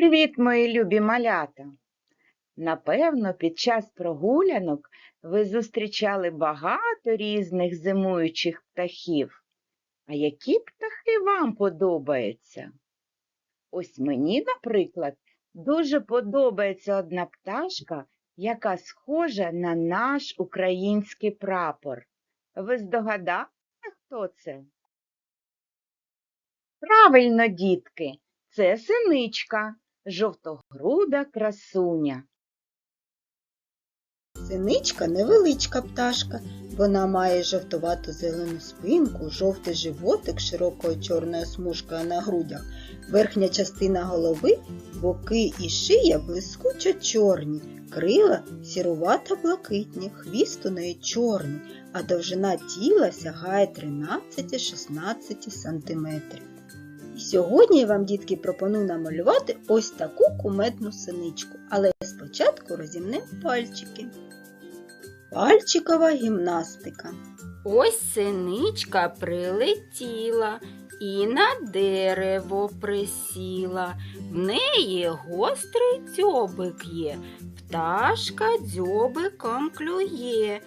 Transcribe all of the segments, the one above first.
Привіт, мої любі малята! Напевно, під час прогулянок ви зустрічали багато різних зимуючих птахів. А які птахи вам подобаються? Ось мені, наприклад, дуже подобається одна пташка, яка схожа на наш український прапор. Ви здогадалися, хто це? Правильно, дітки, це синичка, жовтогруда красуня. Синичка невеличка пташка. Вона має жовтувату зелену спинку, жовтий животик широкою чорною смужкою на грудях, верхня частина голови, боки і шия блискучо чорні, крила сірувато блакитні, хвіст у неї чорний, а довжина тіла сягає 13-16 см. Сьогодні я вам, дітки, пропоную намалювати ось таку кумедну синичку, але спочатку розімнемо пальчики. Пальчикова гімнастика. Ось синичка прилетіла і на дерево присіла. В неї гострий дзьобик є, пташка дзьобиком клює.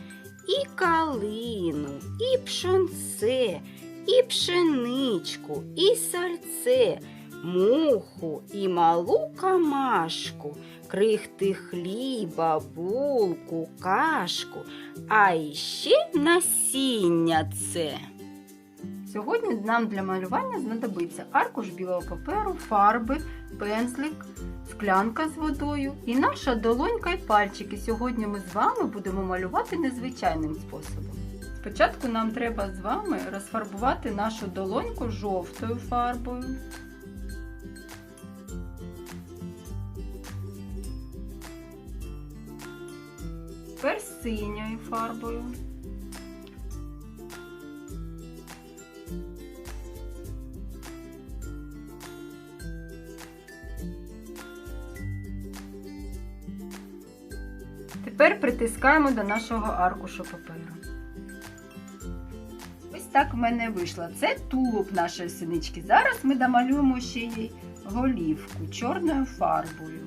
І калину, і пшонце, і пшеничку, і сальце, муху, і малу камашку, крихти хліба, булку, кашку, а іще насіння це. Сьогодні нам для малювання знадобиться аркуш білого паперу, фарби, пензлик, склянка з водою і наша долонька і пальчики. Сьогодні ми з вами будемо малювати незвичайним способом. Спочатку нам треба з вами розфарбувати нашу долоньку жовтою фарбою. Тепер синьою фарбою. Тепер притискаємо до нашого аркушу паперу. Так в мене вийшло. Це тулуб нашої синички. Зараз ми домалюємо ще їй голівку чорною фарбою.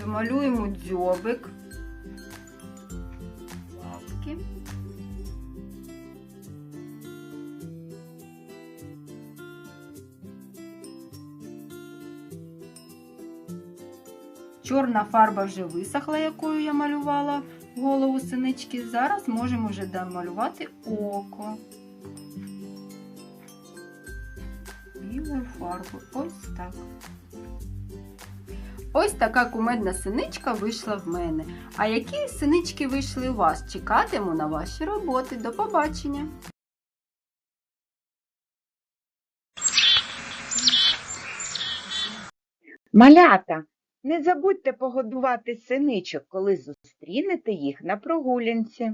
Домалюємо дзьобик. Лапки. Чорна фарба вже висохла, якою я малювала голову синички. Зараз можемо вже домалювати око. Білою фарбою. Ось так. Ось така кумедна синичка вийшла в мене. А які синички вийшли у вас? Чекатиму на ваші роботи. До побачення! Малята, не забудьте погодувати синичок, коли зустрінете їх на прогулянці.